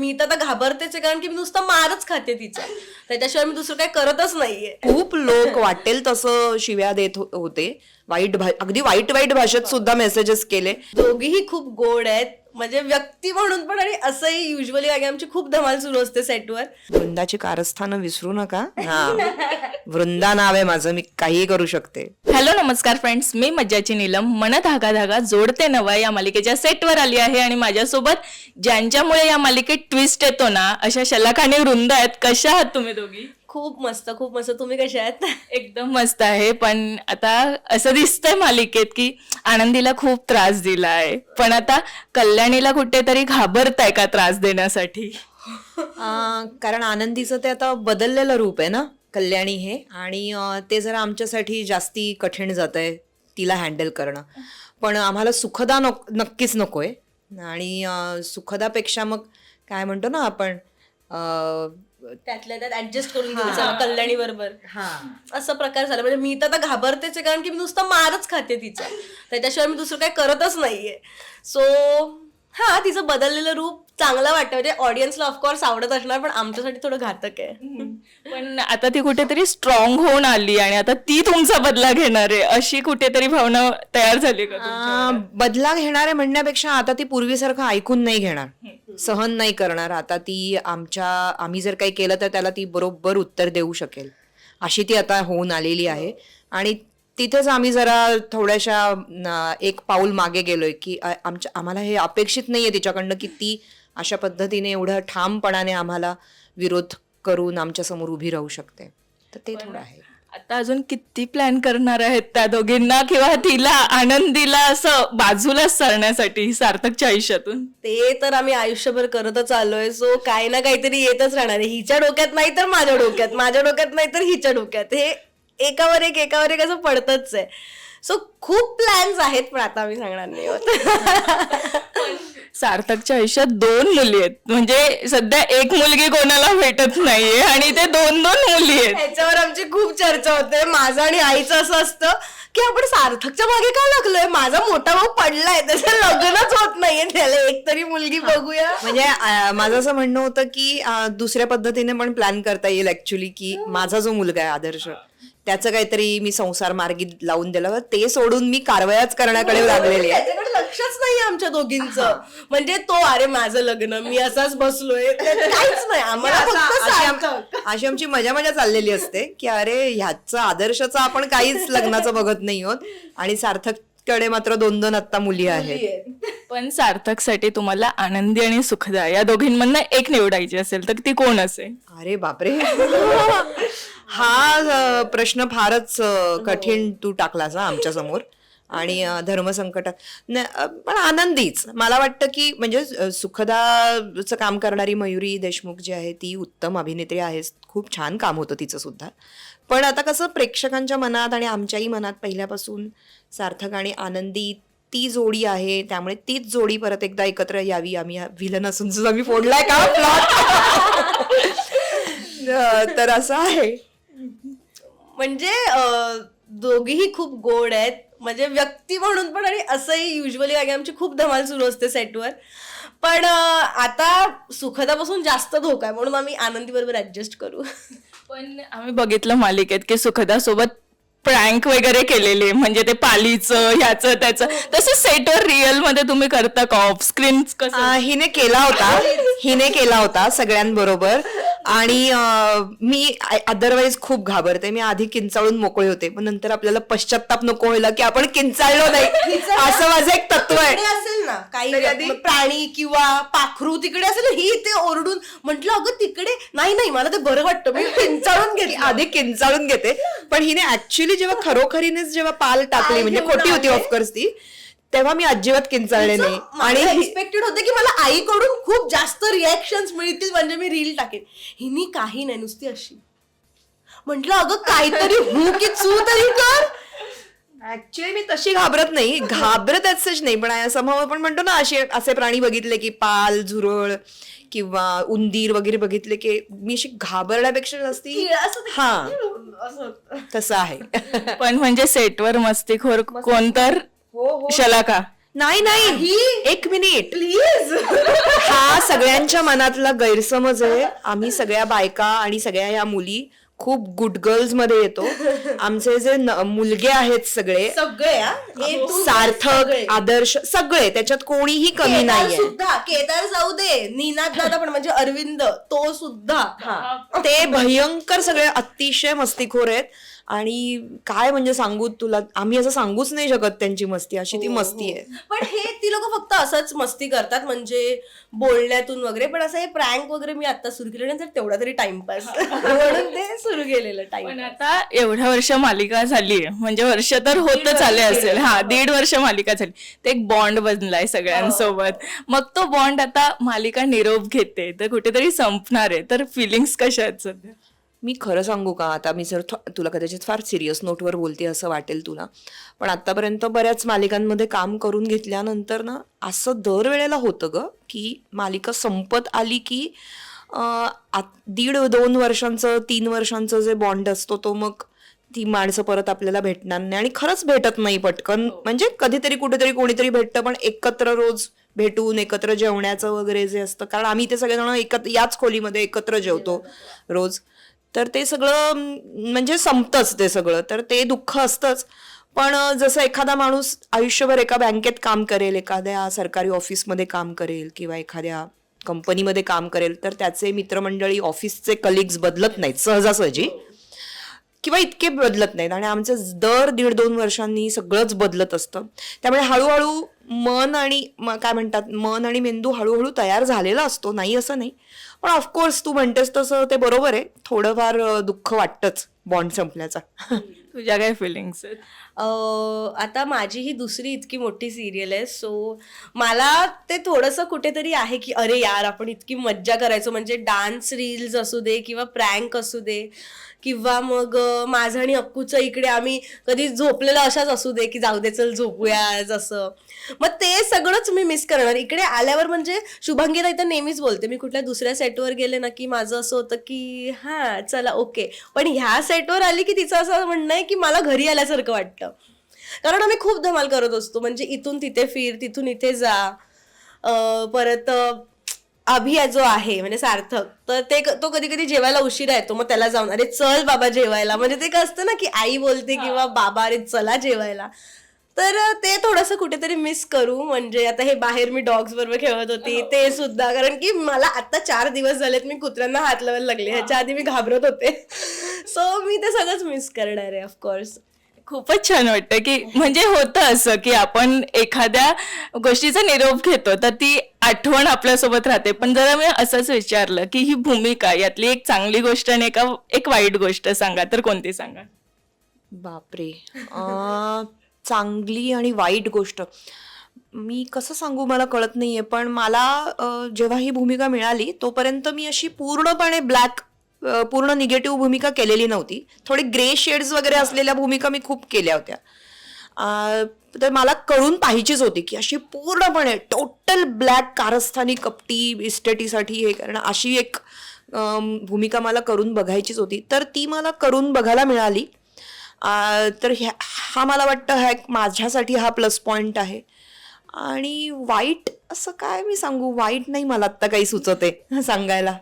मी तर आता घाबरतेच आहे कारण की मी नुसतं मारच खाते तिचा. त्याच्याशिवाय मी दुसरं काही करतच नाहीये. खूप लोक वाटेल तसं शिव्या देत हो- होते. वाईट भा- अगदी वाईट वाईट भाषेत सुद्धा मेसेजेस केले. दोघीही खूप गोड आहेत. म्हणजे व्यक्ती म्हणून पण आणि असंही युजली आमची खूप धमाल सुरू असते सेटवर वृंदाची कारस्थानं विसरू नका. हा. वृंदा नाव आहे माझं मी काहीही करू शकते. हॅलो नमस्कार फ्रेंड्स मी मज्जाची नीलम. मन धागा धागा जोडते नवा या मालिकेच्या सेटवर आली आहे आणि माझ्यासोबत ज्यांच्यामुळे या मालिकेत ट्विस्ट येतो ना अशा शलाखाने वृंद आहेत. कशा आहात तुम्ही दोघी? खूप मस्त खूप मस्त. तुम्ही कशा आहात? एकदम मस्त आहे पण आता असं दिसतंय मालिकेत की आनंदीला खूप त्रास दिला आहे पण आता कल्याणीला कुठेतरी घाबरताय का त्रास देण्यासाठी? कारण आनंदीचं ते आता बदललेलं रूप आहे ना कल्याणी हे. आणि ते जरा आमच्यासाठी जास्ती कठीण जात आहे तिला हँडल करणं. पण आम्हाला सुखदा नको नक्कीच नकोय. आणि सुखदापेक्षा मग काय म्हणतो ना आपण त्यातल्या त्यात ऍडजस्ट करून कल्याणी बरोबर. असं प्रकार झाला. म्हणजे मी तर आता घाबरतेच आहे कारण की मी नुसतं मारच खाते तिचा. त्याच्याशिवाय मी दुसरं काही करतच नाहीये. सो हा तिचं बदललेलं रूप चांगलं वाटतं. म्हणजे ऑडियन्सला ऑफकोर्स आवडत असणार पण आमच्यासाठी थोडं घातक आहे. पण आता ती कुठेतरी स्ट्रॉंग होऊन आली आणि आता ती तुमचा बदला घेणार आहे. अशी कुठेतरी भावना तयार झाली का बदला घेणारे म्हणण्यापेक्षा आता ती पूर्वीसारखं ऐकून नाही घेणार. सहन नाही करणार. आता ती आमच्या आम्ही जर काही केलं तर त्याला ती बरोबर उत्तर देऊ शकेल. अशी ती आता होऊन आलेली आहे. आणि तिथेच आम्ही जरा थोड्याशा एक पाऊल मागे गेलोय की आमच्या आम्हाला हे अपेक्षित नाहीये तिच्याकडनं की ती अशा पद्धतीने एवढं ठामपणाने आम्हाला विरोध करून आमच्यासमोर उभी राहू शकते. तर ते थोडं आहे. आता अजून किती प्लॅन करणार आहेत त्या दोघींना? किंवा तिला आनंदीला असं बाजूलाच सरण्यासाठी सार्थकच्या आयुष्यातून? ते तर आम्ही आयुष्यभर करतच आलोय. सो काही ना काहीतरी येतच राहणार आहे. हिच्या डोक्यात नाही तर माझ्या डोक्यात. माझ्या डोक्यात नाही तर हिच्या डोक्यात. हे एकावर एक एकावर एक असं पडतच आहे. सो खूप प्लॅन्स आहेत पण आता आम्ही सांगणार नाही होत. सार्थकच्या आयुष्यात दोन मुली आहेत. म्हणजे सध्या एक मुलगी कोणाला भेटत नाहीये आणि ते दोन दोन मुली आहेत. ह्याच्यावर आमची खूप चर्चा होते. माझं आणि आईचं असं असतं की आपण सार्थकच्या मागे का लागलोय? माझा मोठा भाऊ पडलाय त्याचं लग्नच होत नाहीये. त्याला एक तरी मुलगी बघूया. म्हणजे माझं असं म्हणणं होतं की दुसऱ्या पद्धतीने पण प्लॅन करता येईल ऍक्च्युली की माझा जो मुलगा आहे आदर्श. त्याचं काहीतरी मी संसार मार्गी लावून दिलं. ते सोडून मी कारवायाच करण्याकडे लागलेली आहे. त्याच्याकडे लक्षच नाही आमच्या दोघींचं. म्हणजे तो अरे माझं लग्न मी असाच बसलोय. ते काहीच नाही. आम्हाला फक्त अशी आम- सार्थक. अशी आमची मजा मजा चाललेली असते की अरे ह्याचं आदर्शचं आपण काहीच लग्नाचं बघत नाही आहोत. आणि सार्थककडे मात्र दोन दोन आत्ता मुली आहेत. पण सार्थकसाठी तुम्हाला आनंदी आणि सुखदा या दोघींमधनं एक निवडायची असेल तर ती कोण असेल? अरे बापरे. हा प्रश्न फारच अ, कठीण तू टाकलास हा आमच्यासमोर. आणि धर्मसंकटात अ, पण आनंदीच. मला वाटतं की म्हणजे सुखदाचं काम करणारी मयुरी देशमुख जी आहे ती उत्तम अभिनेत्री आहे खूप छान काम होतं तिचं सुद्धा. पण आता कसं प्रेक्षकांच्या मनात आणि आमच्याही मनात पहिल्यापासून सार्थक आणि आनंदी ती जोडी आहे. त्यामुळे तीच जोडी परत एकदा एकत्र यावी. आम्ही विलन असून सुद्धा मी फोडलाय का? तर असं आहे. म्हणजे अं, दोघीही खूप गोड आहेत. म्हणजे व्यक्ती म्हणून पण आणि असंही युजली आमची खूप धमाल सुरू असते सेटवर पण अं, आता सुखदापासून जास्त धोका आहे म्हणून आम्ही आनंदी बरोबर ऍडजस्ट करू. पण आम्ही बघितलं मालिकेत की सुखदा सोबत प्रँक वगैरे केलेले म्हणजे ते पालीचं ह्याचं त्याचं. तसं सेटवर रिअलमध्ये तुम्ही करता का? ऑफ स्क्रीन हिने केला होता. हिने केला होता सगळ्यांबरोबर. आणि मी अदरवाईज खूप घाबरते. मी आधी किंचाळून मोकळे होते. पण नंतर आपल्याला पश्चाताप नको व्हायला की आपण किंचाळलो नाही. असं माझं एक तत्व आहे. असेल ना काही प्राणी किंवा पाखरू तिकडे असेल ना, ही ते ओरडून म्हंटल अगं तिकडे नाही नाही मला ते बरं वाटतं. मी किंचाळून ती घेतली. आधी किंचाळून घेते. पण हिने ऍक्च्युली जेव्हा खरोखरीनेच जेव्हा पाल टाकली म्हणजे खोटी होती. ऑफकोर्स ती तेव्हा मी अजिबात किंचाळले नाही. आणि एक्सपेक्टेड होते की मला आईकडून खूप जास्त रिॲक्शन मिळतील म्हणजे मी रील टाकेन. हिनी काही नाही नुसती अशी. म्हंटल अगं काहीतरी हू की चू तरी कर. ऍक्च्युली मी तशी घाबरत नाही. घाबरत असंच नाही पण समोर आपण म्हणतो ना असे असे प्राणी बघितले की पाल झुरळ किंवा उंदीर वगैरे बघितले की मी अशी घाबरण्यापेक्षा जास्ती हा. तसं आहे. पण म्हणजे सेटवर मस्तीखोर कोण तर हो हो. शलाका. नाही नाही. एक मिनिट. प्लीज. हा सगळ्यांच्या मनातला गैरसमज आहे. आम्ही सगळ्या बायका आणि सगळ्या या मुली खूप गुड गर्ल्समध्ये येतो. आमचे जे न- मुलगे आहेत सगळे हा? सार्थक सगळे. आदर्श सगळे. त्याच्यात कोणीही कमी केदार नाहीये. सुद्धा केदार जाऊ दे. निनाद दादा पण म्हणजे अरविंद तो सुद्धा. हा. ते भयंकर सगळे अतिशय मस्तीखोर आहेत. आणि काय म्हणजे सांगू तुला? आम्ही असं सांगूच नाही शकत त्यांची मस्ती अशी ती मस्ती आहे. पण हे ती लोक फक्त असंच मस्ती करतात म्हणजे बोलण्यातून वगैरे. पण असं हे प्रँक वगैरे मी आता सुरू केलं नंतर तेवढा तरी टाइमपास म्हणून ते सुरू केलेलं पण टाइम आता एवढ्या वर्ष मालिका झाली म्हणजे वर्ष तर होतच आले असेल. हा दीड वर्ष मालिका झाली. ते एक बॉन्ड बनलाय सगळ्यांसोबत. मग तो बॉन्ड आता मालिका निरोप घेते तर कुठेतरी संपणार आहे. तर फिलिंग्स कशा आहेत सध्या? मी खरं सांगू का? आता मी जर तुला कदाचित फार सिरियस नोटवर बोलते असं वाटेल तुला. पण आतापर्यंत बऱ्याच मालिकांमध्ये काम करून घेतल्यानंतर ना असं दरवेळेला होतं ग की मालिका संपत आली की दीड दोन वर्षांचं तीन वर्षांचं जे बॉन्ड असतो तो मग ती माणसं परत आपल्याला भेटणार नाही. आणि खरंच भेटत नाही पटकन. म्हणजे कधीतरी कुठेतरी कोणीतरी भेटतं पण एकत्र रोज भेटून एकत्र जेवण्याचं वगैरे जे असतं कारण आम्ही ते सगळेजण एकत्र याच खोलीमध्ये एकत्र जेवतो. रोज. तर ते सगळं म्हणजे संपतंच ते सगळं. तर ते दुःख असतंच. पण जसं एखादा माणूस आयुष्यभर एका बँकेत काम करेल एखाद्या सरकारी ऑफिसमध्ये काम करेल किंवा एखाद्या कंपनीमध्ये काम करेल तर त्याचे मित्रमंडळी ऑफिसचे कलिग्स बदलत नाहीत सहजासहजी. किंवा इतके बदलत नाहीत. आणि आमचं दर दीड दोन वर्षांनी सगळंच बदलत असतं. त्यामुळे हळूहळू मन आणि काय म्हणतात मन आणि मेंदू हळूहळू तयार झालेला असतो नाही असं नाही. पण ऑफकोर्स तू म्हणतेस तसं ते बरोबर आहे. थोडंफार दुःख वाटतंच बॉन्ड संपल्याचा तुझ्या काय फिलिंग्स आहेत? आता माझी ही दुसरी इतकी मोठी सिरियल आहे सो मला ते थोडंसं कुठेतरी आहे की अरे यार आपण इतकी मज्जा करायचो. म्हणजे डान्स रील्स असू दे किंवा प्रँक असू दे किंवा मग माझं आणि अक्कूचं इकडे आम्ही कधी झोपलेलं अशाच असू दे की जाऊ दे चल झोपूया आज असं. मग ते सगळंच मी मिस करणार. इकडे आल्यावर म्हणजे शुभंगीला इथं नेहमीच बोलते मी कुठल्या दुसऱ्या सेटवर गेले ना की माझं असं होतं की हां चला ओके पण ह्या सेटवर आली की तिचं असं म्हणणं आहे की मला घरी आल्यासारखं वाटतं. कारण आम्ही खूप धमाल करत असतो. म्हणजे इथून तिथे फिर तिथून इथे जा. परत अभिया जो आहे म्हणजे सार्थक तर ते तो कधी कधी जेवायला उशिरा येतो. मग त्याला जाऊन अरे चल बाबा जेवायला. म्हणजे ते काय असतं ना की आई बोलते किंवा बाबा अरे चला जेवायला. तर ते थोडंसं कुठेतरी मिस करू. म्हणजे आता हे बाहेर मी डॉग्स बरोबर खेळत होती ते सुद्धा. कारण की मला आता चार दिवस झालेत मी कुत्र्यांना हात लावायला लागले. ह्याच्या आधी मी घाबरत होते. सो मी ते सगळंच मिस करणार आहे ऑफकोर्स खूपच छान वाटतं की म्हणजे होतं असं की आपण एखाद्या गोष्टीचा निरोप घेतो तर ती आठवण आपल्यासोबत राहते. पण जरा मी असंच विचारलं की ही भूमिका यातली एक चांगली गोष्ट आणि एका एक वाईट गोष्ट सांगा तर कोणती सांगा? बापरे. अं, चांगली आणि वाईट गोष्ट. मी कसं सांगू मला कळत नाही आहे पण मला जेव्हा ही भूमिका मिळाली तोपर्यंत मी अशी पूर्णपणे ब्लॅक पूर्ण निगेटिव्ह भूमिका केलेली नव्हती. थोडी ग्रे शेड्स वगैरे असलेल्या भूमिका मी खूप केल्या होत्या. तर मला कळून पाहिजेच होती की अशी पूर्णपणे टोटल ब्लॅक कारस्थानी कपटी इस्टेटीसाठी हे करणं अशी एक भूमिका मला करून बघायचीच होती. तर ती मला करून बघायला मिळाली. तर ह्या हा मला वाटतं हा एक माझ्यासाठी हा प्लस पॉईंट आहे. आणि वाईट असं काय मी सांगू? वाईट नाही मला आत्ता काही सुचत आहे सांगायला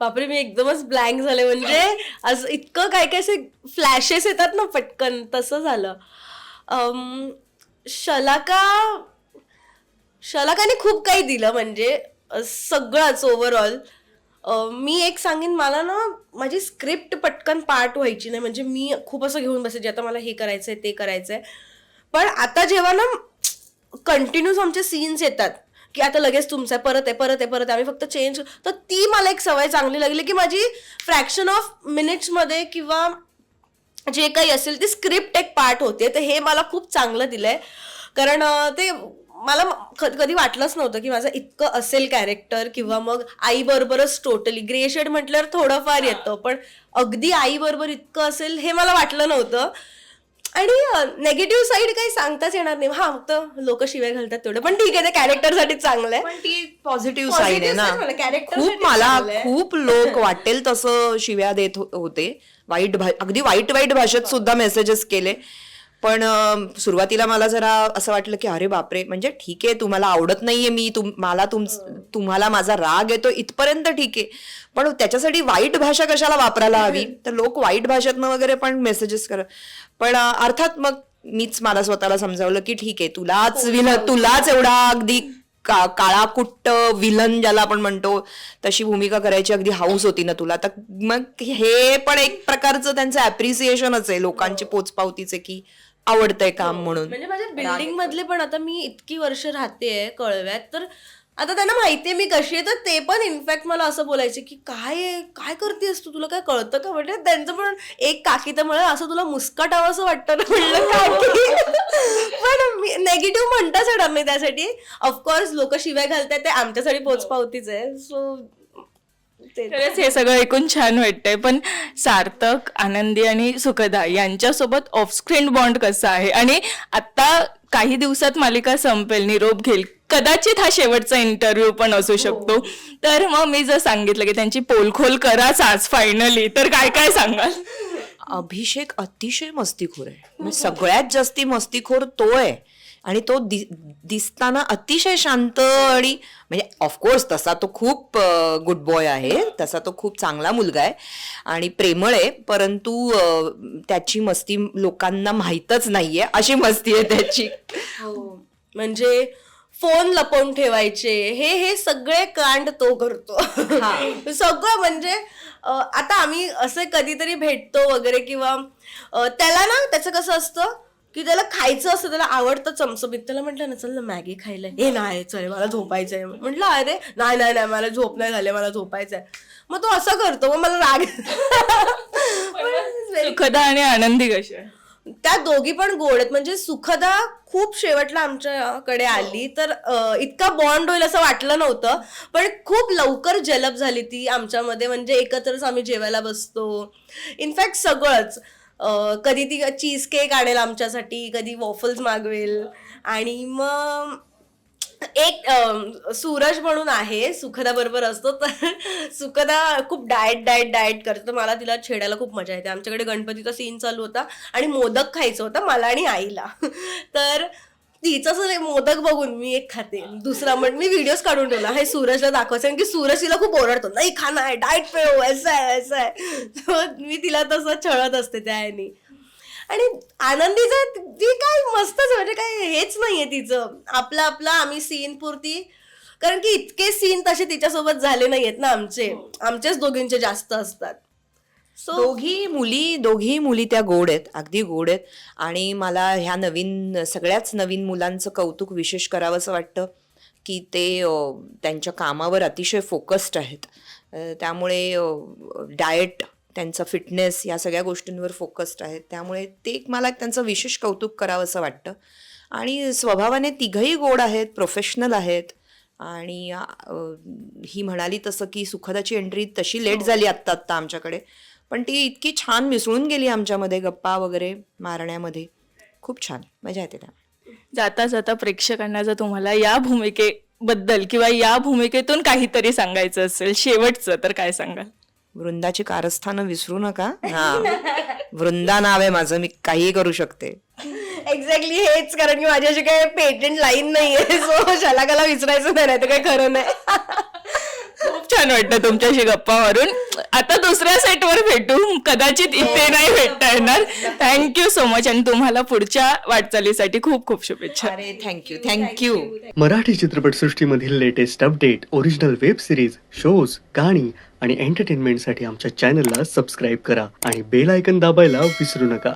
बापरे मी एकदमच ब्लँक झाले. म्हणजे असं इतकं काय काय असे फ्लॅशेस येतात ना पटकन तसं झालं. शलाका शलाकाने खूप काही दिलं. म्हणजे सगळंच ओव्हरऑल मी एक सांगेन मला ना माझी स्क्रिप्ट पटकन पार्ट व्हायची नाही. म्हणजे मी खूप असं घेऊन बसायची आता मला हे करायचंय ते करायचंय. पण आता जेव्हा ना कंटिन्यूस आमचे सीन्स येतात की आता लगेच तुमचं आहे, परत आहे परत आहे परत आहे आम्ही फक्त चेंज तर ती मला एक सवय चांगली लागली की माझी फ्रॅक्शन ऑफ मिनिट्समध्ये किंवा जे काही असेल ती स्क्रिप्ट एक पार्ट होते. तर हे मला खूप चांगलं दिलंय. कारण ते मला कधी वाटलंच नव्हतं की माझं इतकं असेल कॅरेक्टर किंवा मग आई बरोबरच टोटली ग्रे शेड म्हटल्यावर थोडंफार येतं पण अगदी आई बरोबर इतकं असेल हे मला वाटलं नव्हतं. आणि नेगेटिव्ह साईड काही सांगताच येणार नाही. हा फक्त लोक शिवाय घालतात तेवढं. पण ठीक आहे ते कॅरेक्टरसाठी चांगलं आहे. पण ती पॉझिटिव्ह साईड आहे ना. खूप मला. खूप लोक वाटेल तसं शिव्या देत हो- होते. वाईट अगदी वाईट वाईट भाषेत सुद्धा मेसेजेस केले. पण सुरुवातीला मला जरा असं वाटलं की अरे बापरे म्हणजे ठीक आहे तुम्हाला आवडत नाहीये मी तुम मला तुम तुम्हाला माझा राग येतो इथपर्यंत ठीक आहे. पण त्याच्यासाठी वाईट भाषा कशाला वापरायला हवी? तर लोक वाईट भाषेतनं वगैरे पण मेसेजेस कर पण अर्थात मग मीच मला स्वतःला समजावलं की ठीक आहे तुलाच विल तुलाच एवढा अगदी का काळा कुट्ट विलन ज्याला आपण म्हणतो तशी भूमिका करायची अगदी हाऊस होती ना तुला. तर मग हे पण एक प्रकारचं त्यांचं अप्रिसिएशनच आहे लोकांची पोचपावतीचे की आवडतंय काम म्हणून. म्हणजे माझ्या बिल्डिंग मधले पण आता मी इतकी वर्ष राहते कळव्यात तर आता त्यांना माहितीये मी कशी आहे तर ते पण इनफॅक्ट मला असं बोलायचे की काय आहे? काय करतेस तू? तुला काय कळतं का? म्हणजे त्यांचं पण एक काकी तर मला असं तुला मुस्काटावं असं वाटतं ना म्हणलं काकी पण मी नेगेटिव्ह म्हणताच येणार नाही त्यासाठी. ऑफकोर्स लोक शिव्या घालतात ते आमच्यासाठी पोचपावतीच आहे. सो खरंच हे सगळं ऐकून छान वाटतंय. पण सार्थक आनंदी आणि सुखदा यांच्यासोबत ऑफस्क्रीन बॉन्ड कसा आहे? आणि आता काही दिवसात मालिका संपेल निरोप घेईल. कदाचित हा शेवटचा इंटरव्ह्यू पण असू शकतो. तर मग मी जर सांगितलं की त्यांची पोलखोल कराच आज फायनली तर काय काय सांगाल? अभिषेक अतिशय मस्तीखोर आहे. म्हणजे सगळ्यात जास्ती मस्तीखोर तो आहे. आणि तो दि- दिसताना अतिशय शांत आणि म्हणजे ऑफकोर्स तसा तो खूप गुड बॉय आहे. तसा तो खूप चांगला मुलगा आहे. आणि प्रेमळ आहे परंतु त्याची मस्ती लोकांना माहीतच नाहीये. अशी मस्ती आहे त्याची. हो. म्हणजे फोन लपवून ठेवायचे हे हे सगळे कांड तो करतो. सगळं म्हणजे आता आम्ही असे कधीतरी भेटतो वगैरे किंवा त्याला ना त्याचं कसं असतं की त्याला खायचं असतं त्याला आवडतं चमचमीत. त्याला म्हटलं ना चल ना मॅगी खायला हे नाही चल मला झोपायचंय. म्हटलं अरे नाही नाही नाही मला झोप नाही झाली मला झोपायचंय. मग तो असं करतो मग मला राग. सुखदा आणि आनंदी कशा आहे? त्या दोघी पण गोड आहेत. म्हणजे सुखदा खूप शेवटला आमच्याकडे आली तर इतका बॉन्ड होईल असं वाटलं नव्हतं. पण खूप लवकर जलप झाली ती आमच्यामध्ये. म्हणजे एकत्रच आम्ही जेवायला बसतो. इनफॅक्ट सगळंच. कधी ती चीज केक आणेल आमच्यासाठी कधी वॉफल्स मागवेल. आणि मग एक सूरज म्हणून आहे सुखदा बरोबर असतो तर सुखदा खूप डाएट डाएट डाएट करतो. तर मला तिला छेडायला खूप मजा येते. आमच्याकडे गणपतीचा सीन चालू होता आणि मोदक खायचं होतं मला आणि आईला. तर तिचं असं मोदक बघून मी एक खाते. दुसरा म्हण मी व्हिडिओज काढून ठेवला. हे सूरजला दाखवायचं. कारण की सूरज तिला खूप ओरडतो. नाही खाना आहे. डाएट पे हो असं आहे असं आहे. मी तिला तसं छळत असते त्या ह्यानी. आणि आनंदीचं ती काय मस्तच म्हणजे काय हेच नाहीये तिचं. आपलं आपलं आम्ही सीन पुरती. कारण की इतके सीन तसे तिच्यासोबत झाले नाहीयेत ना आमचे. आमचेच दोघींचे जास्त असतात. सो दोघी मुली दोघी मुली त्या गोड आहेत अगदी गोड आहेत. आणि मला ह्या नवीन सगळ्याच नवीन मुलांचं कौतुक विशेष करावंसं वाटतं की ते त्यांच्या कामावर अतिशय फोकस्ड आहेत. त्यामुळे डाएट त्यांचं फिटनेस या सगळ्या गोष्टींवर फोकस्ड आहेत. त्यामुळे ते एक मला त्यांचं विशेष कौतुक करावंसं वाटतं. आणि स्वभावाने तिघही गोड आहेत प्रोफेशनल आहेत. आणि ही म्हणाली तसं की सुखदाची एंट्री तशी लेट झाली आत्ता आत्ता आमच्याकडे. पण ती इतकी छान मिसळून गेली आमच्यामध्ये गप्पा वगैरे मारण्यामध्ये. खूप छान. मजा येते त्या जाता जाता प्रेक्षकांना जर तुम्हाला या भूमिकेबद्दल किंवा या भूमिकेतून काहीतरी सांगायचं असेल शेवटचं तर काय सांगाल? वृंदाची कारस्थानं विसरू नका. हा. वृंदा नाव आहे माझं मी काहीही करू शकते. एक्झॅक्टली हेच कारण की माझी अशी काही पेटेंट लाईन नाहीये सो शलाकाला विसरायचं नाही तर काही खरं नाही. खूप छान वाटतं तुमच्याशी गप्पा मारून. आता दुसऱ्या सेटवर भेटू. कदाचित इथे नाही भेटता येणार. थँक्यू सो मच आणि तुम्हाला पुढच्या वाटचालीसाठी खूप खूप शुभेच्छा. अरे thank you thank you Marathi चित्रपटसृष्टीमधील latest update original web series shows गाणी आणि एंटरटेनमेंटसाठी आमच्या चॅनलला सबस्क्राईब करा आणि बेल आयकन दाबायला विसरू नका.